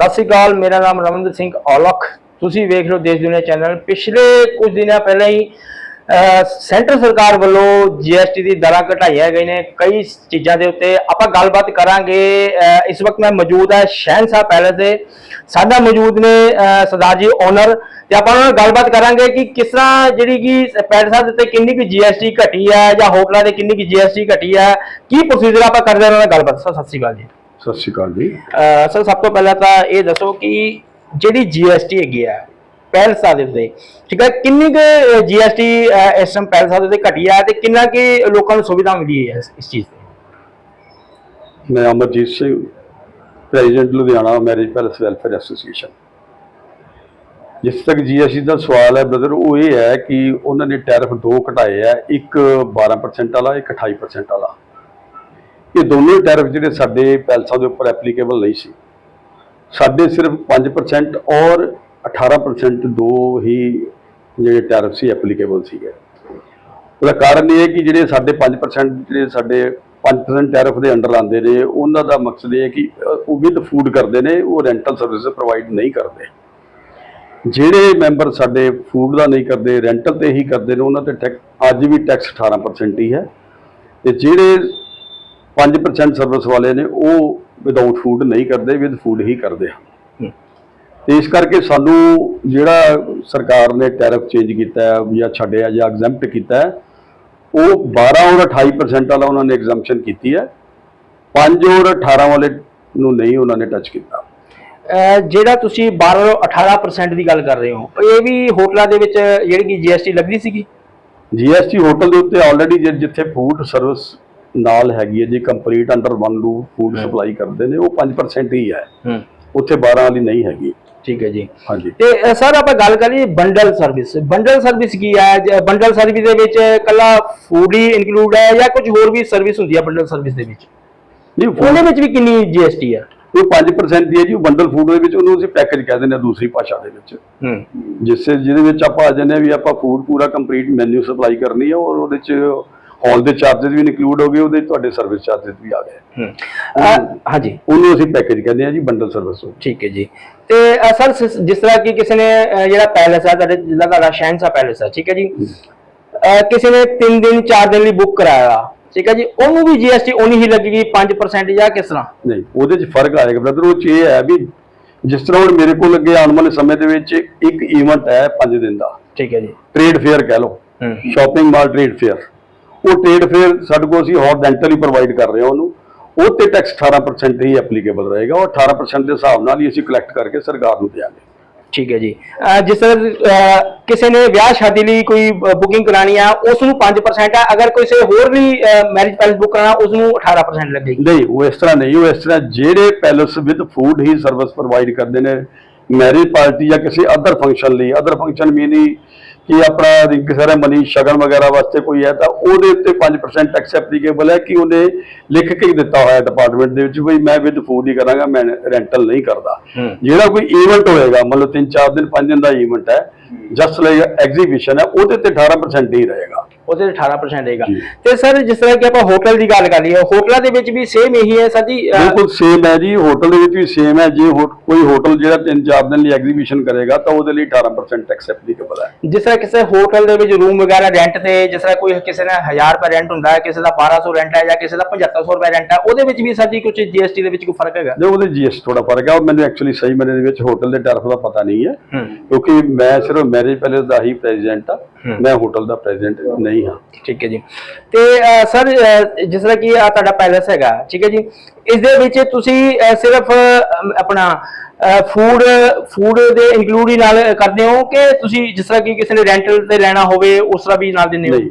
ਸਤਿ ਸ੍ਰੀ ਅਕਾਲ, ਮੇਰਾ ਨਾਮ ਰਮਨਦਰ ਸਿੰਘ ਔਲਖ। ਤੁਸੀਂ ਵੇਖ ਰਹੇ ਹੋ ਦੇਸ਼ ਦੁਨੀਆ ਚੈਨਲ। ਪਿਛਲੇ ਕੁਝ ਦਿਨਾਂ ਪਹਿਲਾਂ ਹੀ ਸੈਂਟਰ ਸਰਕਾਰ ਵੱਲੋਂ ਜੀਐਸਟੀ ਦੀ ਦਰਾਂ ਘਟਾਈਆਂ ਗਈਆਂ ਨੇ। ਕਈ ਚੀਜ਼ਾਂ ਦੇ ਉੱਤੇ ਆਪਾਂ ਗੱਲਬਾਤ ਕਰਾਂਗੇ। ਇਸ ਵਕਤ ਮੈਂ ਮੌਜੂਦ ਹਾਂ ਸ਼ਹਿਨशाह ਪੈਲੇਸ ਦੇ। ਸਾਡਾ ਮੌਜੂਦ ਨੇ ਸਰਦਾਰ ਜੀ ਓਨਰ ਤੇ ਆਪਾਂ ਉਹਨਾਂ ਨਾਲ ਗੱਲਬਾਤ ਕਰਾਂਗੇ ਕਿ ਕਿਸ ਤਰ੍ਹਾਂ ਜਿਹੜੀ ਕਿ ਪੈਲੇਸ ਦੇ ਉੱਤੇ ਕਿੰਨੀ ਕੁ ਜੀਐਸਟੀ ਘਟੀ ਹੈ ਜਾਂ ਹੋਟਲਾਂ ਦੇ ਕਿੰਨੀ ਕੁ ਜੀਐਸਟੀ ਘਟੀ ਹੈ। ਕੀ ਪ੍ਰੋਸੀਜਰ ਆਪਾਂ ਕਰਦੇ ਹਾਂ, ਉਹਨਾਂ ਨਾਲ ਗੱਲਬਾਤ। ਸਤਿ ਸ੍ਰੀ ਅਕਾਲ ਜੀ। ਸਤਿ ਸ਼੍ਰੀ ਅਕਾਲ ਜੀ। ਸਰ ਸਭ ਤੋਂ ਪਹਿਲਾਂ ਤਾਂ ਇਹ ਦੱਸੋ ਕਿ ਜਿਹੜੀ ਜੀਐਸਟੀ ਹੈਗੀ ਆ ਪੈਲਸਾਂ ਦੇ ਉੱਤੇ ਠੀਕ ਹੈ ਕਿੰਨੀ ਕੁ ਜੀਐਸਟੀ ਇਸ ਟਾਈਮ ਪੈਲਸਾਂ ਦੇ ਉੱਤੇ ਘਟੀ ਆ ਤੇ ਕਿੰਨਾ ਕਿ ਲੋਕਾਂ ਨੂੰ ਸੁਵਿਧਾ ਮਿਲੀ ਹੈ ਇਸ ਚੀਜ਼ ਤੇ ਮੈਂ Amarjeet Singh president Ludhiana marriage palace welfare association. ਜਿਸ ਤੱਕ ਜੀਐਸਟੀ ਦਾ ਸਵਾਲ ਹੈ ਬ੍ਰਦਰ ਉਹ ਇਹ ਹੈ ਕਿ ਉਹਨਾਂ ਨੇ ਟੈਰਿਫ ਦੋ ਘਟਾਏ ਆ ਇੱਕ 12% ਵਾਲਾ ਇੱਕ 28% ਵਾਲਾ। ਇਹ ਦੋਨੇ ਟੈਰਿਫ ਜਿਹੜੇ ਸਾਡੇ ਪੈਲਸਾਂ ਦੇ ਉੱਪਰ ਐਪਲੀਕੇਬਲ ਨਹੀਂ ਸੀ। ਸਾਡੇ ਸਿਰਫ 5% ਔਰ 18% ਦੋ ਹੀ ਜਿਹੜੇ ਟੈਰਿਫ ਸੀ ਐਪਲੀਕੇਬਲ ਸੀਗੇ। ਉਹਦਾ ਕਾਰਨ ਇਹ ਹੈ ਕਿ ਜਿਹੜੇ ਸਾਡੇ 5% ਜਿਹੜੇ ਸਾਡੇ 5% ਟੈਰਿਫ ਦੇ ਅੰਡਰ ਆਉਂਦੇ ਨੇ, ਉਹਨਾਂ ਦਾ ਮਕਸਦ ਇਹ ਹੈ ਕਿ ਉਹ ਵਿਦ ਫੂਡ ਕਰਦੇ ਨੇ, ਉਹ ਰੈਂਟਲ ਸਰਵਿਸ ਪ੍ਰੋਵਾਈਡ ਨਹੀਂ ਕਰਦੇ। ਜਿਹੜੇ ਮੈਂਬਰ ਸਾਡੇ ਫੂਡ ਦਾ ਨਹੀਂ ਕਰਦੇ ਰੈਂਟਲ ਤੇ ਹੀ ਕਰਦੇ ਨੇ, ਉਹਨਾਂ ਤੇ ਟੈਕਸ ਅੱਜ ਵੀ ਟੈਕਸ 18% ਹੀ ਹੈ। ਤੇ ਜਿਹੜੇ 5% ਸਰਵਿਸ ਵਾਲੇ ਨੇ ਉਹ ਵਿਦਆਊਟ ਫੂਡ ਨਹੀਂ ਕਰਦੇ ਵਿਦ ਫੂਡ ਹੀ ਕਰਦੇ ਆ। ਹਮ। ਤੇ ਇਸ ਕਰਕੇ ਸਾਨੂੰ ਜਿਹੜਾ ਸਰਕਾਰ ਨੇ ਟੈਰਿਫ ਚੇਂਜ ਕੀਤਾ ਹੈ ਜਾਂ ਛੱਡਿਆ ਜਾਂ ਐਗਜ਼ੈਂਪਟ ਕੀਤਾ ਹੈ ਉਹ 12 ਔਰ 28% ਵਾਲਾ ਉਹਨਾਂ ਨੇ ਐਗਜ਼ੈਂਪਸ਼ਨ ਕੀਤੀ ਹੈ। 5 ਔਰ 18 ਵਾਲੇ ਨੂੰ ਨਹੀਂ ਉਹਨਾਂ ਨੇ ਟੱਚ ਕੀਤਾ। ਜਿਹੜਾ ਤੁਸੀਂ 12 ਤੋਂ 18% ਦੀ ਗੱਲ ਕਰ ਰਹੇ ਹੋ ਇਹ ਵੀ ਹੋਟਲਾਂ ਦੇ ਵਿੱਚ ਜਿਹੜੀ ਕਿ ਜੀਐਸਟੀ ਲੱਗਦੀ ਸੀਗੀ? ਜੀਐਸਟੀ ਹੋਟਲ ਦੇ ਉੱਤੇ ਆਲਰੇਡੀ ਜਿੱਥੇ ਫੂਡ ਸਰਵਿਸ ਨਾਲ ਹੈਗੀ ਹੈ ਜੀ complete under one roof food. Supply ਕਰਦੇ ਨੇ ਉਹ 5% ਹੀ ਹੈ। ਉੱਥੇ 12 ਵਾਲੀ ਨਹੀਂ ਹੈਗੀ। ਠੀਕ ਹੈ ਜੀ। ਹਾਂਜੀ। ਤੇ ਸਰ ਆਪਾਂ ਗੱਲ ਕਰੀਏ ਬੰਡਲ ਸਰਵਿਸ ਬੰਡਲ ਸਰਵਿਸ ਕੀ ਹੈ? ਬੰਡਲ ਸਰਵਿਸ ਦੇ ਵਿੱਚ ਕੱਲਾ ਫੂਡ ਹੀ ਇਨਕਲੂਡ ਹੈ ਜਾਂ ਕੁਝ ਹੋਰ ਵੀ ਸਰਵਿਸ ਹੁੰਦੀ ਹੈ ਬੰਡਲ ਸਰਵਿਸ ਦੇ ਵਿੱਚ? ਨਹੀਂ ਉਹਦੇ ਵਿੱਚ ਵੀ ਕਿੰਨੀ ਜੀਐਸਟੀ ਹੈ? ਉਹ 5% ਦੀ ਹੈ ਜੀ ਉਹ ਬੰਡਲ ਫੂਡ ਦੇ ਵਿੱਚ ਉਹਨੂੰ ਅਸੀਂ ਪੈਕੇਜ ਕਹਿ ਦਿੰਦੇ ਦੂਸਰੀ ਭਾਸ਼ਾ ਦੇ ਵਿੱਚ। ਹੂੰ। ਜਿਸ ਜਿਹਦੇ ਵਿੱਚ ਆਪਾਂ ਆ ਜਾਂਦੇ ਹਾਂ ਵੀ ਆਪਾਂ ਫੂਡ ਪੂਰਾ ਕੰਪਲੀਟ ਮੈਨੂ ਸਪਲਾਈ ਕਰਨੀ ਹੈ ਔਰ ਉਹਦੇ ਚ ਹਾਲ ਦੇ ਚਾਰजेस ਵੀ ਇਨਕਲੂਡ ਹੋ ਗਏ ਉਹਦੇ ਤੁਹਾਡੇ ਸਰਵਿਸ ਚਾਰजेस ਵੀ ਆ ਗਏ। ਹਾਂਜੀ। ਉਹਨੂੰ ਅਸੀਂ ਪੈਕੇਜ ਕਹਿੰਦੇ ਆ ਜੀ ਬੰਡਲ ਸਰਵਿਸ ਠੀਕ ਹੈ ਜੀ। ਤੇ ਸਰ ਜਿਸ ਤਰ੍ਹਾਂ ਕਿ ਕਿਸੇ ਨੇ ਜਿਹੜਾ ਪੈਲੇਸ ਆ ਤੁਹਾਡੇ ਜਿਲ੍ਹਾ ਦਾ ਸ਼ੈਨਸਾ ਪੈਲੇਸ ਆ ਠੀਕ ਹੈ ਜੀ? ਕਿਸੇ ਨੇ 3 ਦਿਨ 4 ਦਿਨ ਲਈ ਬੁੱਕ ਕਰਾਇਆ ਠੀਕ ਹੈ ਜੀ? ਉਹਨੂੰ ਵੀ ਜੀਐਸਟੀ ਉਨੀ ਹੀ ਲੱਗੇਗੀ 5% ਜਾਂ ਕਿਸ ਤਰ੍ਹਾਂ? ਨਹੀਂ ਉਹਦੇ 'ਚ ਫ਼ਰਕ ਆਏਗਾ ਬ੍ਰਦਰ ਉਹ 'ਚ ਇਹ ਹੈ ਵੀ ਜਿਸ ਤਰ੍ਹਾਂ ਹੁਣ ਮੇਰੇ ਕੋਲ ਅੱਗੇ ਆਉਣ ਵਾਲੇ ਸਮੇਂ ਦੇ ਵਿੱਚ ਇੱਕ ਇਵੈਂਟ ਹੈ 5 ਦਿਨ ਦਾ। ਠੀਕ ਹੈ ਜੀ। ਟ੍ਰੇਡ ਫੇਅਰ ਕਹਿ ਲਓ। ਸ਼ਾਪਿੰਗ ਮਾਲ ਟ੍ਰੇਡ ਫੇਅਰ ਉਹ ਟ੍ਰੇਡ ਫੇਅਰ ਸਾਡੇ ਕੋਲ ਅਸੀਂ ਹੌਟ ਡੈਂਟਲ ਹੀ ਪ੍ਰੋਵਾਈਡ ਕਰ ਰਹੇ ਹਾਂ ਉਹਨੂੰ। ਉਹ ਤੇ ਟੈਕਸ 18% ਹੀ ਐਪਲੀਕੇਬਲ ਰਹੇਗਾ। ਉਹ 18% ਦੇ ਹਿਸਾਬ ਨਾਲ ਹੀ ਅਸੀਂ ਕਲੈਕਟ ਕਰਕੇ ਸਰਕਾਰ ਨੂੰ ਦੇਵਾਂਗੇ ਠੀਕ ਹੈ ਜੀ। ਜਿਸ ਤਰ੍ਹਾਂ ਕਿਸੇ ਨੇ ਵਿਆਹ ਸ਼ਾਦੀ ਲਈ ਕੋਈ ਬੁਕਿੰਗ ਕਰਾਣੀ ਆ ਉਸ ਨੂੰ 5% ਹੈ ਅਗਰ ਕਿਸੇ ਹੋਰ ਲਈ ਮੈਰਿਜ ਪੈਲਸ ਬੁੱਕ ਕਰਾਣਾ ਉਸ ਨੂੰ 18% ਲੱਗੇਗੀ। ਨਹੀਂ ਉਹ ਇਸ ਤਰ੍ਹਾਂ ਨਹੀਂ। ਉਹ ਇਸ ਤਰ੍ਹਾਂ ਜਿਹੜੇ ਪੈਲਸ ਵਿਦ ਫੂਡ ਹੀ ਸਰਵਿਸ ਪ੍ਰੋਵਾਈਡ ਕਰਦੇ ਨੇ ਮੈਰਿਜ ਪਾਰਟੀ ਜਾਂ ਕਿਸੇ ਅਦਰ ਫੰਕਸ਼ਨ ਲਈ ਅਦਰ ਫੰਕਸ਼ਨ ਮੀਨੀ ਕਿ ਆਪਣਾ ਰਿੰਗ ਸੈਰੇਮਨੀ ਸ਼ਗਨ ਵਗੈਰਾ ਵਾਸਤੇ ਕੋਈ ਹੈ ਤਾਂ ਉਹਦੇ ਉੱਤੇ 5% ਟੈਕਸ ਐਪਲੀਕੇਬਲ ਹੈ ਕਿ ਉਹਨੇ ਲਿਖ ਕੇ ਹੀ ਦਿੱਤਾ ਹੋਇਆ ਡਿਪਾਰਟਮੈਂਟ ਦੇ ਵਿੱਚ ਵੀ ਮੈਂ ਵਿਦ ਫੂਡ ਹੀ ਕਰਾਂਗਾ ਮੈਂ ਰੈਂਟਲ ਨਹੀਂ ਕਰਦਾ। ਜਿਹੜਾ ਕੋਈ ਇਵੈਂਟ ਹੋਏਗਾ ਮਤਲਬ 3-4 ਦਿਨ 5 ਦਿਨ ਦਾ ਇਵੈਂਟ ਹੈ ਜਸਟ ਲਾਈਕ ਐਗਜ਼ੀਬਿਸ਼ਨ ਹੈ ਉਹਦੇ ਤੇ 18% ਹੀ ਰਹੇਗਾ। ਉਹਦੇ ਤੇ 18% ਰਹੇਗਾ। ਤੇ ਸਰ ਜਿਸ ਤਰ੍ਹਾਂ ਕਿ ਆਪਾਂ ਹੋਟਲ ਦੀ ਗੱਲ ਕਰ ਲਈਏ ਹੋਟਲਾਂ ਦੇ ਵਿੱਚ ਵੀ ਸੇਮ ਇਹੀ ਹੈ ਸਰ ਜੀ ਬਿਲਕੁਲ ਸੇਮ ਹੈ ਜੀ ਹੋਟਲ ਦੇ ਵਿੱਚ ਵੀ ਸੇਮ ਹੈ। ਜੇ ਕੋਈ ਹੋਟਲ ਜਿਹੜਾ 3-4 ਦਿਨ ਲਈ ਐਗਜ਼ੀਬਿਸ਼ਨ ਕਰੇਗਾ ਤਾਂ ਉਹਦੇ ਲਈ 18% ਟੈਕਸ ਐਪਲੀਕੇਬਲ ਹੈ। ਜਿਸ ਤਰ੍ਹਾਂ ਕਿਸੇ ਹੋਟਲ ਦੇ ਵਿੱਚ ਰੂਮ ਵਗੈਰਾ ਰੈਂਟ ਤੇ ਜਿਸ ਤਰ੍ਹਾਂ ਕੋਈ ਕਿਸੇ ਦਾ 1000 ਰੁਪਏ ਰੈਂਟ ਹੁੰਦਾ ਹੈ ਕਿਸੇ ਦਾ 1200 ਰੈਂਟ ਹੈ ਜਾਂ ਕਿਸੇ ਦਾ 7500 ਰੁਪਏ ਰੈਂਟ ਹੈ ਉਹਦੇ ਵਿੱਚ ਵੀ ਸਰ ਜੀ ਕੁਝ ਜੀਐਸਟੀ ਦੇ ਵਿੱਚ ਕੋਈ ਫ਼ਰਕ ਹੈਗਾ? ਜੇ ਉਹਦੇ ਜੀਐਸ ਥੋੜਾ ਫ਼ਰਕ ਹੈ। ਉਹ ਮੈਨੂੰ ਐਕਚੁਅਲੀ ਸਹੀ ਮੇਰੇ ਦੇ ਵਿੱਚ ਹੋਟਲ ਦੇ ਟਰਫ ਦਾ ਪਤਾ ਨਹੀਂ ਹੈ। ਕਿਉਂਕਿ ਮੈਂ ਸਿਰਫ ਮੈਰਿਜ ਪੈਲੇਸ ਦਾ ਹੀ ਪ੍ਰੈਜ਼ੀਡੈਂਟ ਆ ਹੂੰ। ਮੈਂ ਹੋਟਲ ਦਾ ਪ੍ਰੈਜ਼ੀਡੈਂਟ ਨਹੀਂ ਹਾਂ। ਠੀਕ ਹੈ ਜੀ। ਤੇ ਸਰ ਜਿਸ ਤਰ੍ਹਾਂ ਕਿ ਆ ਤੁਹਾਡਾ ਪੈਲੇਸ ਹੈਗਾ ਠੀਕ ਹੈ ਜੀ ਇਸ ਦੇ ਵਿੱਚ ਤੁਸੀਂ ਸਿਰਫ ਆਪਣਾ ਫੂਡ ਫੂਡ ਦੇ ਇਨਕਲੂਡ ਹੀ ਨਾਲ ਕਰਦੇ ਹੋ ਕਿ ਤੁਸੀਂ ਜਿਸ ਤਰ੍ਹਾਂ ਕਿ ਕਿਸੇ ਨੇ ਰੈਂਟਲ ਤੇ ਲੈਣਾ ਹੋਵੇ ਉਸ ਤਰ੍ਹਾਂ ਵੀ ਨਾਲ ਦਿੰਦੇ ਹੋ? ਨਹੀਂ।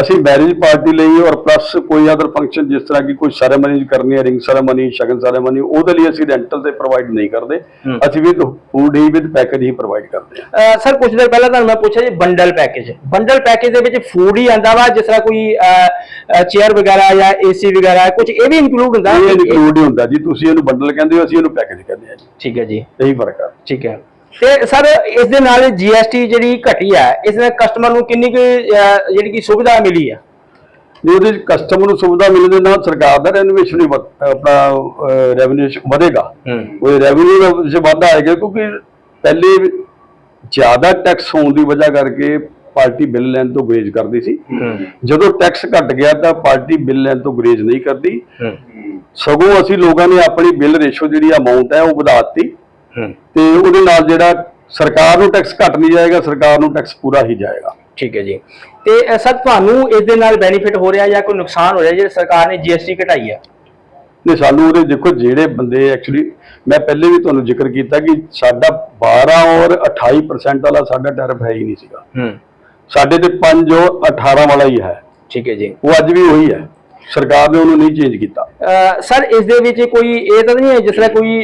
ਅਸੀਂ ਮੈਰਿਜ ਪਾਰਟੀ ਲਈ ਔਰ ਪਲੱਸ ਕੋਈ ਅਦਰ ਫੰਕਸ਼ਨ ਜਿਸ ਤਰ੍ਹਾਂ ਕਿ ਕੋਈ ਸੈਰੇਮਨੀ ਕਰਨੀ ਹੈ ਰਿੰਗ ਸੈਰੇਮਨੀ ਸ਼ਗਨ ਸੈਰੇਮਨੀ ਉਹਦੇ ਲਈ ਅਸੀਂ ਰੈਂਟਲ ਤੇ ਪ੍ਰੋਵਾਈਡ ਨਹੀਂ ਕਰਦੇ। ਅਸੀਂ ਵਿਦ ਫੂਡ ਹੀ ਵਿਦ ਪੈਕੇਜ ਹੀ ਪ੍ਰੋਵਾਈਡ ਕਰਦੇ ਹਾਂ। ਸਰ ਕੁਝ ਦਿਨ ਪਹਿਲਾਂ ਤੁਹਾਨੂੰ ਮੈਂ ਪੁੱਛਿਆ ਜੀ ਬੰਡਲ ਪੈਕੇਜ ਬੰਡਲ ਪੈਕੇਜ ਦੇ ਵਿੱਚ ਫੂਡ ਹੀ ਆਂਦਾ ਵਾ ਜਿਸ ਤਰ੍ਹਾਂ ਕੋਈ ਚੇਅਰ ਵਗੈਰਾ ਜਾਂ ਏਸੀ ਵਗੈਰਾ ਕੁਝ ਇਹ ਵੀ ਇਨਕਲੂਡ ਹੁੰਦਾ? ਇਹ ਇਨਕਲੂਡ ਹੀ ਹੁੰਦਾ ਜੀ ਤੁਸੀਂ ਇਹਨੂੰ ਬੰਡਲ ਕਹਿੰਦੇ ਹੋ ਅਸੀਂ ਇਹਨੂੰ ਪੈਕੇਜ ਕਹਿੰਦੇ ਹਾਂ ਜੀ। ਠੀਕ ਹੈ ਜੀ। ਇਹੀ ਫ਼ਰਕ ਹੈ ਠੀਕ ਹੈ। ਤੇ ਸਰ ਇਸ ਦੇ ਨਾਲ ਜੀਐਸਟੀ ਜਿਹੜੀ ਘਟੀ ਹੈ ਇਸ ਨਾਲ ਕਸਟਮਰ ਨੂੰ ਕਿੰਨੀ ਕੁ ਅਹ, ਜਿਹੜੀ ਕਿ ਸੁਵਿਧਾ ਮਿਲੀ ਹੈ ਜੇ ਉਹਦੇ ਕਸਟਮਰ ਨੂੰ ਸੁਵਿਧਾ ਮਿਲਣ ਦੇ ਨਾਲ ਸਰਕਾਰ ਦਾ ਰੈਨੋਵੇਸ਼ਨ ਆਪਣਾ ਰੈਵਨਿਊ ਵਧੇਗਾ। ਹੂੰ। ਉਹ ਰੈਵਨਿਊ ਦਾ ਵਿੱਚ ਵਾਧਾ ਆਏਗਾ ਕਿਉਂਕਿ ਪਹਿਲੇ ਜ਼ਿਆਦਾ ਟੈਕਸ ਹੋਣ ਦੀ ਵਜ੍ਹਾ ਕਰਕੇ ਪਾਰਟੀ ਬਿੱਲ ਲੈਣ ਤੋਂ ਗੁਰੇਜ਼ ਕਰਦੀ ਸੀ। ਜਦੋਂ ਟੈਕਸ ਘਟ ਗਿਆ ਤਾਂ ਪਾਰਟੀ ਬਿੱਲ ਲੈਣ ਤੋਂ ਗੁਰੇਜ਼ ਨਹੀਂ ਕਰਦੀ। ਸਗੋਂ ਅਸੀਂ ਲੋਕਾਂ ਨੇ ਆਪਣੀ ਬਿੱਲ ਰੇਸ਼ੋ ਜਿਹੜੀ ਅਮਾਉਂਟ ਹੈ ਉਹ ਵਧਾ ਦਿੱਤੀ। ਤੇ ਉਹਦੇ ਨਾਲ ਜਿਹੜਾ ਸਰਕਾਰ ਨੂੰ ਟੈਕਸ ਘਟ ਨਹੀਂ ਜਾਏਗਾ ਸਰਕਾਰ ਨੂੰ ਟੈਕਸ ਪੂਰਾ ਹੀ ਜਾਏਗਾ। ਠੀਕ ਹੈ ਜੀ। ਤੇ ਸਰ ਤੁਹਾਨੂੰ ਇਸ ਦੇ ਨਾਲ ਬੈਨੀਫਿਟ ਹੋ ਰਿਹਾ ਜਾਂ ਕੋਈ ਨੁਕਸਾਨ ਹੋ ਰਿਹਾ ਜੇ ਸਰਕਾਰ ਨੇ ਜੀਐਸਟੀ ਘਟਾਈ ਹੈ ਨੇ ਸਾਨੂੰ ਉਹਦੇ ਦੇਖੋ ਜਿਹੜੇ ਬੰਦੇ ਐਕਚੁਅਲੀ ਮੈਂ ਪਹਿਲੇ ਵੀ ਤੁਹਾਨੂੰ ਜ਼ਿਕਰ ਕੀਤਾ ਕਿ ਸਾਡਾ 12 ਔਰ 28% ਵਾਲਾ ਸਾਡਾ ਟੈਰਿਫ ਹੈ ਹੀ ਨਹੀਂ ਸੀਗਾ। ਹੂੰ। ਸਾਡੇ ਤੇ 5 ਔਰ 18 ਵਾਲਾ ਹੀ ਹੈ। ਠੀਕ ਹੈ ਜੀ। ਉਹ ਅੱਜ ਵੀ ਉਹੀ ਹੈ। ਸਰਕਾਰ ਨੇ ਉਹਨੂੰ ਨਹੀਂ ਚੇਂਜ ਕੀਤਾ। ਸਰ ਇਸ ਦੇ ਵਿੱਚ ਕੋਈ ਇਹ ਤਾਂ ਨਹੀਂ ਹੈ ਜਿਸ ਤਰ੍ਹਾਂ ਕੋਈ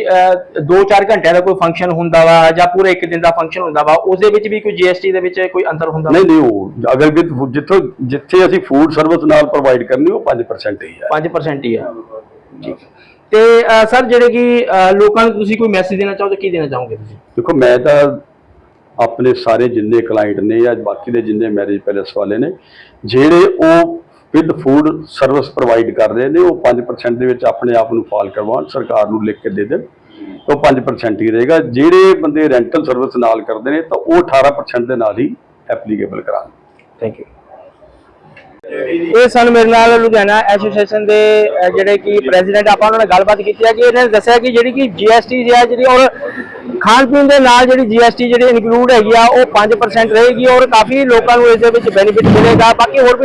2-4 ਘੰਟਿਆਂ ਦਾ ਕੋਈ ਫੰਕਸ਼ਨ ਹੁੰਦਾ ਵਾ ਜਾਂ ਪੂਰੇ ਇੱਕ ਦਿਨ ਦਾ ਫੰਕਸ਼ਨ ਹੁੰਦਾ ਵਾ ਉਸ ਦੇ ਵਿੱਚ ਵੀ ਕੋਈ ਜੀਐਸਟੀ ਦੇ ਵਿੱਚ ਕੋਈ ਅੰਤਰ ਹੁੰਦਾ ਨਹੀਂ ਨਹੀਂ ਉਹ ਅਗਰ ਜਿੱਥੋਂ ਜਿੱਥੇ ਅਸੀਂ ਫੂਡ ਸਰਵਿਸ ਨਾਲ ਪ੍ਰੋਵਾਈਡ ਕਰਨੀ ਉਹ 5% ਹੀ ਹੈ। 5% ਹੀ ਆ ਠੀਕ ਤੇ ਸਰ ਜਿਹੜੇ ਕਿ ਲੋਕਾਂ ਨੂੰ ਤੁਸੀਂ ਕੋਈ ਮੈਸੇਜ ਦੇਣਾ ਚਾਹੋ ਤਾਂ ਕੀ ਦੇਣਾ ਚਾਹੋਗੇ ਤੁਸੀਂ? ਦੇਖੋ ਮੈਂ ਤਾਂ ਆਪਣੇ ਸਾਰੇ ਜਿੰਨੇ ਕਲਾਇੰਟ ਨੇ ਜਾਂ ਬਾਕੀ ਦੇ ਜਿੰਨੇ ਮੈਰਿਜ ਪੈਲੇਸ ਵਾਲੇ ਨੇ ਜਿਹੜੇ ਉਹ ਵਿਦ ਫੂਡ ਸਰਵਿਸ ਪ੍ਰੋਵਾਈਡ ਕਰ ਰਹੇ ਨੇ, ਉਹ 5% ਦੇ ਵਿੱਚ ਆਪਣੇ ਆਪ ਨੂੰ ਫਾਲ ਕਰਵਾਉਣ, ਸਰਕਾਰ ਨੂੰ ਲਿਖ ਕੇ ਦੇ ਦੇਣ ਤਾਂ ਉਹ 5% ਹੀ ਰਹੇਗਾ। ਜਿਹੜੇ ਬੰਦੇ ਰੈਂਟਲ ਸਰਵਿਸ ਨਾਲ ਕਰਦੇ ਨੇ, ਤਾਂ ਉਹ 18% ਦੇ ਨਾਲ ਹੀ ਐਪਲੀਕੇਬਲ ਕਰਾਉਣ। ਥੈਂਕ ਯੂ ਇਹ ਸਨ ਮੇਰੇ ਨਾਲ ਲੁਧਿਆਣਾ ਐਸੋਸੀਏਸ਼ਨ ਦੇ ਜਿਹੜੇ ਕਿ ਪ੍ਰੈਜ਼ੀਡੈਂਟ ਆਪਾਂ ਉਹਨਾਂ ਨਾਲ ਗੱਲਬਾਤ ਕੀਤੀ ਹੈ ਕਿ ਇਹਨਾਂ ਨੇ ਦੱਸਿਆ ਕਿ ਜਿਹੜੀ ਕਿ ਜੀਐਸਟੀ ਹੈ ਜਿਹੜੀ ਔਰ ਖਾਣ ਪੀਣ ਦੇ ਨਾਲ ਜਿਹੜੀ ਜੀਐਸਟੀ ਜਿਹੜੀ ਇਨਕਲੂਡ ਹੈਗੀ ਆ, ਉਹ 5% ਰਹੇਗੀ ਔਰ ਕਾਫੀ ਲੋਕਾਂ ਨੂੰ ਇਸ ਦੇ ਵਿੱਚ ਬੈਨੀਫਿਟ ਮਿਲੇਗਾ। ਬਾਕੀ ਹੋਰ ਵੀ